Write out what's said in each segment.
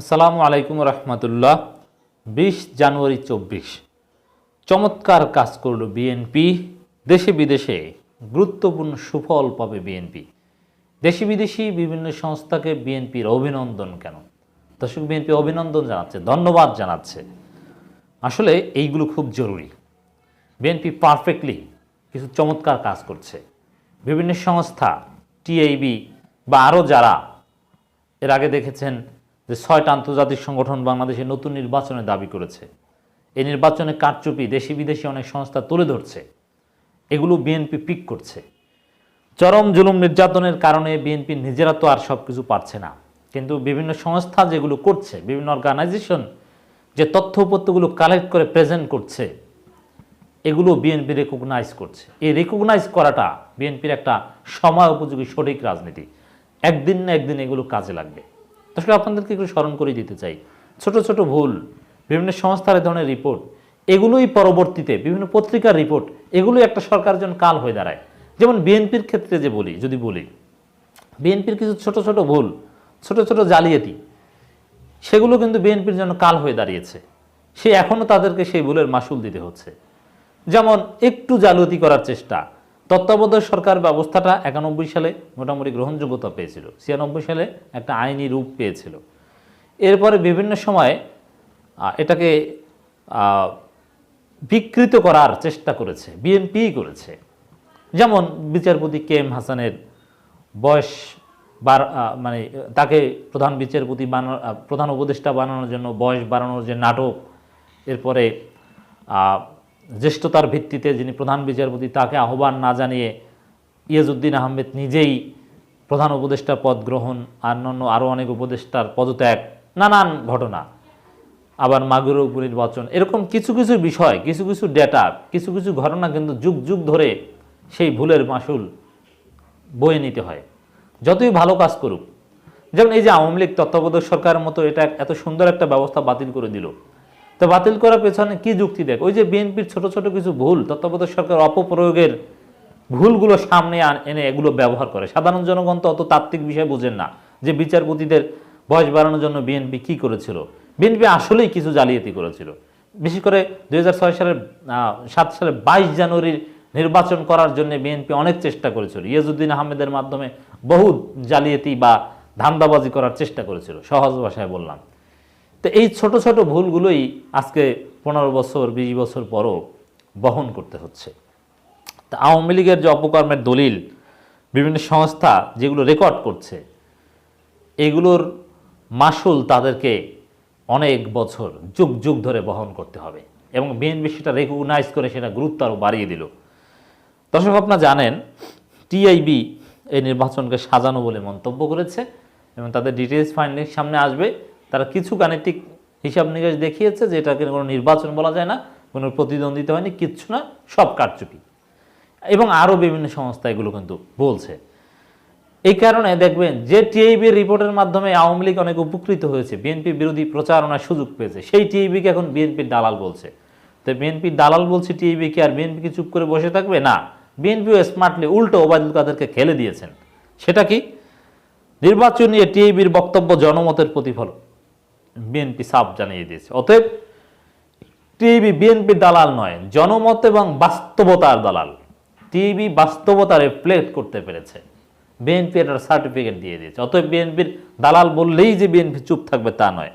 আসসালামু আলাইকুম রহমতুল্লাহ। বিশ জানুয়ারি চব্বিশ। চমৎকার কাজ করল বিএনপি দেশে বিদেশে গুরুত্বপূর্ণ সুফল পাবে বিএনপি দেশি বিদেশি বিভিন্ন সংস্থাকে বিএনপির অভিনন্দন কেন? দর্শক বিএনপি অভিনন্দন জানাচ্ছে, ধন্যবাদ জানাচ্ছে। আসলে এইগুলো খুব জরুরি। বিএনপি পারফেক্টলি কিছু চমৎকার কাজ করছে। বিভিন্ন সংস্থা টিআইবি বা আরও যারা এর আগে দেখেছেন যে ছয়টা আন্তর্জাতিক সংগঠন বাংলাদেশে নতুন নির্বাচনের দাবি করেছে। এই নির্বাচনে কারচুপি দেশি বিদেশি অনেক সংস্থা তুলে ধরছে। এগুলো বিএনপি পিক করছে। চরম জুলুম নির্যাতনের কারণে বিএনপি নিজেরা তো আর সব কিছু পারছে না। কিন্তু বিভিন্ন সংস্থা যেগুলো করছে, বিভিন্ন অর্গানাইজেশন যে তথ্য উপত্যগুলো কালেক্ট করে প্রেজেন্ট করছে, এগুলো বিএনপি রেকগনাইজ করছে। এই রেকগনাইজ করাটা বিএনপির একটা সময় উপযোগী সঠিক রাজনীতি। একদিন না একদিন এগুলো কাজে লাগবে। আসলে আপনাদেরকে একটু স্মরণ করে দিতে চাই। ছোট ছোট ভুল, বিভিন্ন সংস্থার ধরনের রিপোর্ট এগুলোই পরবর্তীতে বিভিন্ন পত্রিকার রিপোর্ট এগুলোই একটা সরকারের জন্য কাল হয়ে দাঁড়ায়। যেমন বিএনপির ক্ষেত্রে যে বলি, যদি বলি, বিএনপির কিছু ছোট ছোট ভুল, ছোট ছোট জালিয়াতি, সেগুলো কিন্তু বিএনপির জন্য কাল হয়ে দাঁড়িয়েছে। সে এখনও তাদেরকে সেই ভুলের মাসুল দিতে হচ্ছে। যেমন একটু জালিয়াতি করার চেষ্টা তত্ত্বাবধায়ক সরকার ব্যবস্থাটা একানব্বই সালে মোটামুটি গ্রহণযোগ্যতা পেয়েছিল। ছিয়ানব্বই সালে একটা আইনি রূপ পেয়েছিল। এরপরে বিভিন্ন সময়ে এটাকে বিকৃত করার চেষ্টা করেছে, বিএনপি করেছে। যেমন বিচারপতি কে এম হাসানের বয়স বার মানে তাকে প্রধান বিচারপতি বানানো প্রধান উপদেষ্টা বানানোর জন্য, বয়স বাড়ানোর যে নাটক, এরপরে জ্যেষ্ঠতার ভিত্তিতে যিনি প্রধান বিচারপতি, তাকে আহ্বান না জানিয়ে ইয়াজউদ্দিন আহমেদ নিজেই প্রধান উপদেষ্টা পদ গ্রহণ আর অন্য আরও অনেক উপদেষ্টার পদত্যাগ, নানান ঘটনা। আবার মাগুর উপনির্বাচন, এরকম কিছু কিছু বিষয়, কিছু কিছু ডেটা, কিছু কিছু ঘটনা কিন্তু যুগ যুগ ধরে সেই ভুলের মাসুল বয়ে নিতে হয়। যতই ভালো কাজ করুক, যেমন এই যে আওয়ামী লীগ তত্ত্বাবধায়ক সরকারের মতো এটা এত সুন্দর একটা ব্যবস্থা বাতিল করে দিল। তো বাতিল করার পেছনে কি যুক্তি দেখ? ওই যে বিএনপির ছোট ছোট কিছু ভুল, তত্ত্বাবধায়ক সরকার অপপ্রয়োগের ভুলগুলো সামনে এনে এগুলো ব্যবহার করে। সাধারণ জনগণ তো অত তাত্ত্বিক বিষয় বোঝেন না যে বিচারপতিদের বয়স বাড়ানোর জন্য বিএনপি কি করেছিল। বিএনপি আসলেই কিছু জালিয়াতি করেছিল। বিশেষ করে দু হাজার ছয় সালের সাত সালে বাইশ জানুয়ারির নির্বাচন করার জন্য বিএনপি অনেক চেষ্টা করেছিল। ইয়াজউদ্দিন আহমেদের মাধ্যমে বহু জালিয়াতি বা ধান্দাবাজি করার চেষ্টা করেছিল, সহজ ভাষায় বললাম। তো এই ছোট ছোট ভুলগুলোই আজকে পনেরো বছর, বিশ বছর পরও বহন করতে হচ্ছে। তা আওয়ামী লীগের যে অপকর্মের দলিল, বিভিন্ন সংস্থা যেগুলো রেকর্ড করছে, এগুলোর মাসুল তাদেরকে অনেক বছর, যুগ যুগ ধরে বহন করতে হবে এবং বিএনপি সেটা রেকগনাইজ করে সেটা গুরুত্ব আরও বাড়িয়ে দিল। দর্শক আপনারা জানেন, টিআইবি এই নির্বাচনকে সাজানো বলে মন্তব্য করেছে এবং তাদের ডিটেলস ফাইন্ডিং সামনে আসবে। তারা কিছু গাণিতিক হিসাব নিকাশ দেখিয়েছে যে এটাকে কোনো নির্বাচন বলা যায় না, কোনো প্রতিদ্বন্দ্বিতা হয়নি, কিচ্ছু না সব কারচুপি। এবং আরও বিভিন্ন সংস্থা এগুলো কিন্তু বলছে। এই কারণে দেখবেন যে টিআইবির রিপোর্টের মাধ্যমে আওয়ামী লীগ অনেক উপকৃত হয়েছে, বিএনপি বিরোধী প্রচারণার সুযোগ পেয়েছে। সেই টিআইবিকে এখন বিএনপির দালাল বলছে। তো বিএনপির দালাল বলছে টিআইবিকে আর বিএনপি কি চুপ করে বসে থাকবে? না। বিএনপিও স্মার্টলি উল্টো ওবায়দুল কাদেরকে খেলে দিয়েছেন। সেটা কি? নির্বাচন নিয়ে টিআইবির বক্তব্য জনমতের প্রতিফলন বিএনপি সাফ জানিয়ে দিয়েছে। অতএব টিভি বিএনপির দালাল নয়, জনমত এবং বাস্তবতার দালাল। টিভি বাস্তবতা রিফ্লেক্ট করতে পেরেছে। বিএনপি এটার সার্টিফিকেট দিয়ে দিয়েছে। অতএব বিএনপির দালাল বললেই যে বিএনপি চুপ থাকবে তা নয়।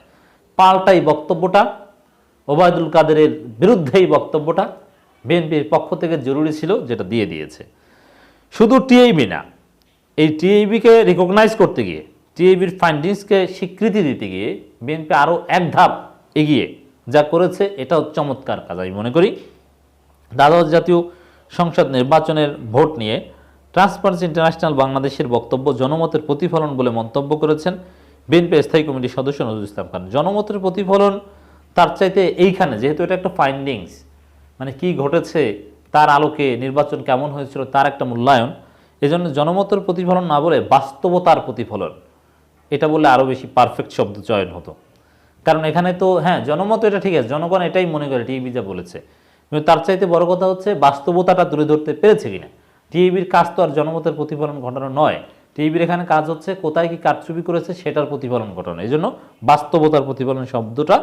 পাল্টাই বক্তব্যটা, ওবায়দুল কাদেরের বিরুদ্ধেই বক্তব্যটা বিএনপির পক্ষ থেকে জরুরি ছিল, যেটা দিয়ে দিয়েছে। শুধু টিআইবি না, এই টিআইবিকে রিকগনাইজ করতে গিয়ে টিআইবির ফাইন্ডিংসকে স্বীকৃতি দিতে গিয়ে বিএনপি আরও এক ধাপ এগিয়ে যা করেছে, এটাও চমৎকার কাজ, আমি মনে করি। দ্বাদশ জাতীয় সংসদ নির্বাচনের ভোট নিয়ে ট্রান্সপারেন্সি ইন্টারন্যাশনাল বাংলাদেশের বক্তব্য জনমতের প্রতিফলন বলে মন্তব্য করেছেন বিএনপি স্থায়ী কমিটির সদস্য নজরুল ইসলাম খান। জনমতের প্রতিফলন তার চাইতে এইখানে, যেহেতু এটা একটা ফাইন্ডিংস মানে কি ঘটেছে, তার আলোকে নির্বাচন কেমন হয়েছিল, তার একটা মূল্যায়ন, এজন্য জনমতের প্রতিফলন না বলে বাস্তবতার প্রতিফলন এটা বললে আরও বেশি পারফেক্ট শব্দ চয়ন হতো। কারণ এখানে তো হ্যাঁ জনমত এটা ঠিক আছে, জনগণ এটাই মনে করে টিভি যা বলেছে। কিন্তু তার চাইতে বড় কথা হচ্ছে, বাস্তবতাটা তুলে ধরতে পেরেছে কিনা? টিভির কাজ তো আর জনমতের প্রতিফলন ঘটানো নয়। টিভির এখানে কাজ হচ্ছে, কোথায় কি কারচুপি করেছে, সেটার প্রতিফলন ঘটানো। এই জন্য বাস্তবতার প্রতিফলন শব্দটা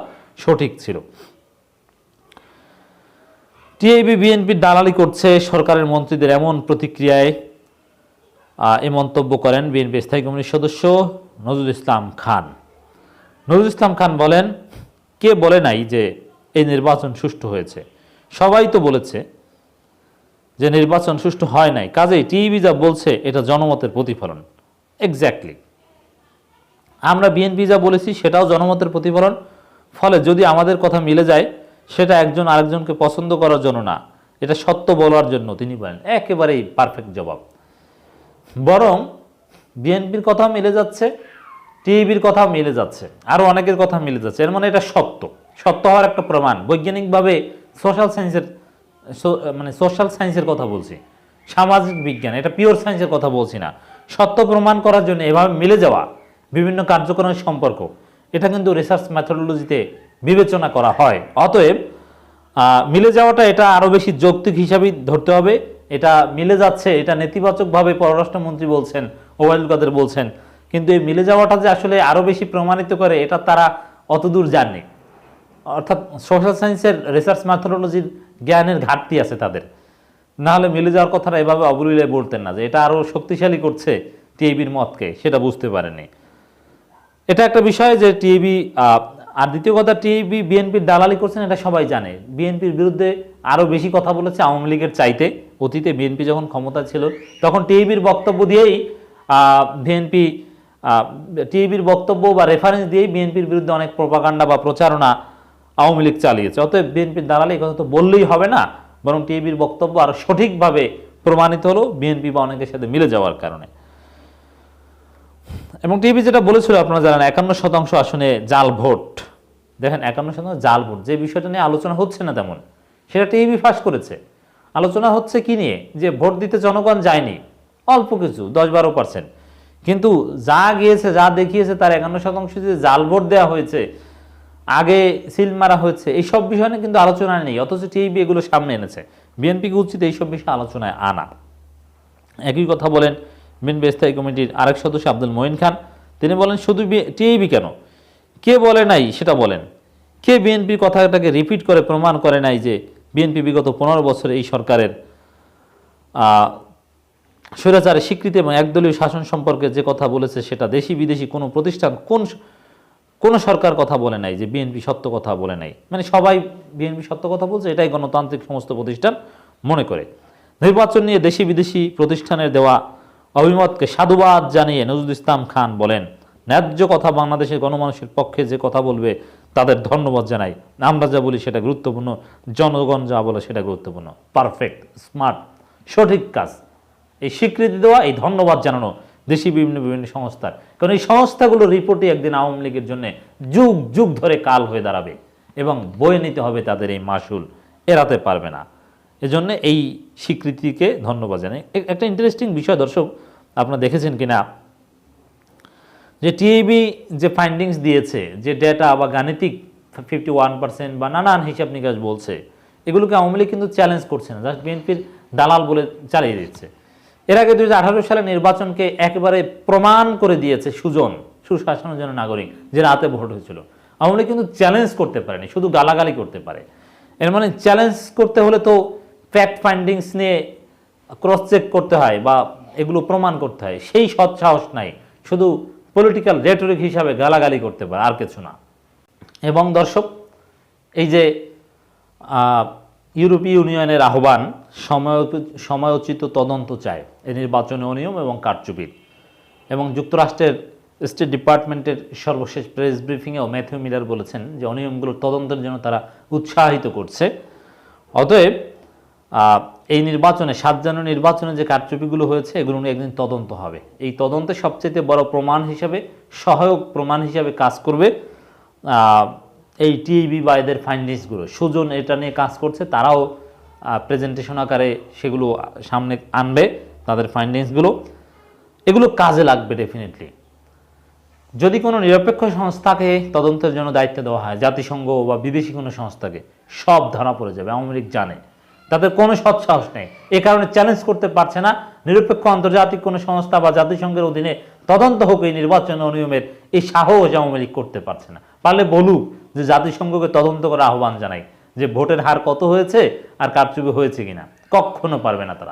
সঠিক ছিল। টিআইবি বিএনপির দালালি করছে সরকারের মন্ত্রীদের এমন প্রতিক্রিয়ায় এ মন্তব্য করেন বিএনপি স্থায়ী কমিটির সদস্য নজরুল ইসলাম খান। নজরুল ইসলাম খান বলেন, কে বলে নাই যে এই নির্বাচন সুষ্ঠু হয়েছে? সবাই তো বলেছে যে নির্বাচন সুষ্ঠু হয় নাই। কাজেই টিভি যা বলছে, এটা জনমতের প্রতিফলন। এক্স্যাক্টলি আমরা বিএনপি যা বলেছি, সেটাও জনমতের প্রতিফলন। ফলে যদি আমাদের কথা মিলে যায়, সেটা একজন আরেকজনকে পছন্দ করার জন্য না। এটা সত্য বলার জন্য তিনি বলেন। একেবারেই পারফেক্ট জবাব। বরং বিএনপির কথাও মিলে যাচ্ছে, টিভির কথা মিলে যাচ্ছে আরও অনেকের কথা মিলে যাচ্ছে। এর মানে এটা সত্য। সত্য হওয়ার একটা প্রমাণ। বৈজ্ঞানিকভাবে সোশ্যাল সায়েন্সের মানে সোশ্যাল সায়েন্সের কথা বলছি। সামাজিক বিজ্ঞান, এটা পিওর সায়েন্সের কথা বলছি না। সত্য প্রমাণ করার জন্য এভাবে মিলে যাওয়া, বিভিন্ন কার্যক্রমের সম্পর্ক, এটা কিন্তু রিসার্চ মেথোডোলজিতে বিবেচনা করা হয়। অতএব মিলে যাওয়াটা এটা আরও বেশি যৌক্তিক হিসাবেই ধরতে হবে। এটা মিলে যাচ্ছে, এটা নেতিবাচকভাবে পররাষ্ট্রমন্ত্রী বলছেন ওবায়দুল কাদের বলছেন, কিন্তু এই মিলে যাওয়াটা যে আসলে আরও বেশি প্রমাণিত করে, এটা তারা অতদূর জানে। অর্থাৎ সোশ্যাল সায়েন্সের রিসার্চ ম্যাথোডোলজির জ্ঞানের ঘাটতি আছে তাদের। না হলে মিলে যাওয়ার কথাটা এভাবে অবলীলে বলতেন না যে এটা আরও শক্তিশালী করছে টিএবির মতকে, সেটা বুঝতে পারেনি। এটা একটা বিষয় যে টিএবি আর দ্বিতীয় কথা, টিএবি বিএনপির দালালি করছেন, এটা সবাই জানে। বিএনপির বিরুদ্ধে আরও বেশি কথা বলেছে আওয়ামী লীগের চাইতে। অতীতে বিএনপি যখন ক্ষমতা ছিল, তখন টিএবির বক্তব্য দিয়েই বিএনপি টিএবির বক্তব্য বা রেফারেন্স দিয়েই বিএনপির বিরুদ্ধে অনেক প্রপাগান্ডা বা প্রচারণা আওয়ামী লীগ চালিয়েছে। অতএব বিএনপির দালালি কথা তো বললেই হবে না, বরং টিএবির বক্তব্য আরও সঠিকভাবে প্রমাণিত হলো বিএনপি বা অনেকের সাথে মিলে যাওয়ার কারণে। এবং টিভি যেটা বলেছিল, আপনারা জানেন একান্ন শতাংশ আসনে জাল ভোট। দেখেন, একান্ন শতাংশ জাল ভোট। যে বিষয়টা নিয়ে আলোচনা হচ্ছে না তেমন, সেটা টিভি ফাঁস করেছে। আলোচনা হচ্ছে কি নিয়ে? যে ভোট দিতে জনগণ যায়নি অল্প কিছু, দশ বারো পার্সেন্ট কিন্তু যা গিয়েছে, যা দেখিয়েছে, তার একান্ন শতাংশ যে জাল ভোট দেওয়া হয়েছে, আগে সিল মারা হয়েছে, এইসব বিষয় নিয়ে কিন্তু আলোচনা নেই, অথচ টিভি এগুলো সামনে এনেছে। বিএনপিকে উচিত এইসব বিষয়ে আলোচনায় আনা। একই কথা বলেন বিএনপি স্থায়ী কমিটির আরেক সদস্য আব্দুল মঈন খান। তিনি বলেন, শুধু টিএবি কেন? কে বলে নাই সেটা বলেন। কে বিএনপির কথাটাকে রিপিট করে, প্রমাণ করে নাই যে বিএনপি বিগত পনেরো বছর এই সরকারের স্বৈরাচারের স্বীকৃতি এবং একদলীয় শাসন সম্পর্কে যে কথা বলেছে সেটা দেশি বিদেশি কোনো প্রতিষ্ঠান কোন কোনো সরকার কথা বলে নাই, যে বিএনপি সত্য কথা বলে নাই। মানে সবাই বিএনপি সত্য কথা বলছে, এটাই গণতান্ত্রিক সমস্ত প্রতিষ্ঠান মনে করে। নির্বাচন নিয়ে দেশি বিদেশি প্রতিষ্ঠানের দেওয়া অভিমতকে সাধুবাদ জানিয়ে নজরুল ইসলাম খান বলেন, ন্যায্য কথা বাংলাদেশের গণমানুষের পক্ষে যে কথা বলবে, তাদের ধন্যবাদ জানাই। আমরা যা বলি সেটা গুরুত্বপূর্ণ, জনগণ যা বলে সেটা গুরুত্বপূর্ণ। পারফেক্ট, স্মার্ট, সঠিক কাজ। এই স্বীকৃতি দেওয়া, এই ধন্যবাদ জানানো দেশি বিভিন্ন বিভিন্ন সংস্থার। কারণ এই সংস্থাগুলো রিপোর্টই একদিন আওয়ামী লীগের জন্য যুগ যুগ ধরে কাল হয়ে দাঁড়াবে এবং বয়ে নিতে হবে তাদের এই মাসুল এড়াতে পারবে না। এজন্য এই স্বীকৃতিকে ধন্যবাদ জানাই। একটা ইন্টারেস্টিং বিষয় দর্শক, আপনারা দেখেছেন কিনা? যে টিএবি যে ফাইন্ডিংস দিয়েছে, যে ডেটা বা গাণিতিক ফিফটি ওয়ান পার্সেন্ট বা নানান হিসাব নিকাশ বলছে, এগুলোকে আওয়ামী লীগ কিন্তু চ্যালেঞ্জ করছে না। জাস্ট বিএনপির দালাল বলে চালিয়ে দিচ্ছে। এর আগে দুই সালে নির্বাচনকে একেবারে প্রমাণ করে দিয়েছে সুজন, সুশাসনের জন্য নাগরিক, যে রাতে ভোট হয়েছিল। আওয়ামী কিন্তু চ্যালেঞ্জ করতে পারেনি, শুধু গালাগালি করতে পারে। এর মানে চ্যালেঞ্জ করতে হলে তো ফ্যাক্ট ফাইন্ডিংস নিয়ে ক্রস চেক করতে হয় বা এগুলো প্রমাণ করতে হয়। সেই সৎ সাহস নাই, শুধু পলিটিক্যাল রেটরিক হিসাবে গালাগালি করতে পারে, আর কিছু না। এবং দর্শক, এই যে ইউরোপীয় ইউনিয়নের আহ্বান সময়োচিত তদন্ত চায়। এই নির্বাচনী অনিয়ম এবং কারচুপির এবং যুক্তরাষ্ট্রের স্টেট ডিপার্টমেন্টের সর্বশেষ প্রেস ব্রিফিংয়েও ম্যাথিউ মিলার বলেছেন যে অনিয়মগুলোর তদন্তের জন্য তারা উৎসাহিত করছে। অতএব এই নির্বাচনে, সাত জানুয়ারি নির্বাচনে যে কারচুপিগুলো হয়েছে, এগুলো নিয়ে একদিন তদন্ত হবে। এই তদন্তে সবচেয়ে বড় প্রমাণ হিসাবে, সহায়ক প্রমাণ হিসাবে কাজ করবে এই টিইবি বা এদের ফাইন্ডিংসগুলো সুজন এটা নিয়ে কাজ করছে, তারাও প্রেজেন্টেশন আকারে সেগুলো সামনে আনবে, তাদের ফাইন্ডিংসগুলো এগুলো কাজে লাগবে ডেফিনেটলি যদি কোনো নিরপেক্ষ সংস্থাকে তদন্তের জন্য দায়িত্ব দেওয়া হয়, জাতিসংঘ বা বিদেশি কোনো সংস্থাকে, সব ধরা পড়ে যাবে, আওয়ামী লীগ জানে। তাদের কোনো সৎসাহস নেই। এ কারণে চ্যালেঞ্জ করতে পারছে না। নিরপেক্ষ আন্তর্জাতিক কোনো সংস্থা বা জাতিসংঘের অধীনে তদন্ত হোক এই নির্বাচন অনিয়মের এই সাহস আওয়ামী লীগ করতে পারছে না। পারলে বলুক যে জাতিসংঘকে তদন্ত করে আহ্বান জানাই যে ভোটের হার কত হয়েছে আর কারচুপি হয়েছে কিনা। কখনো পারবে না তারা।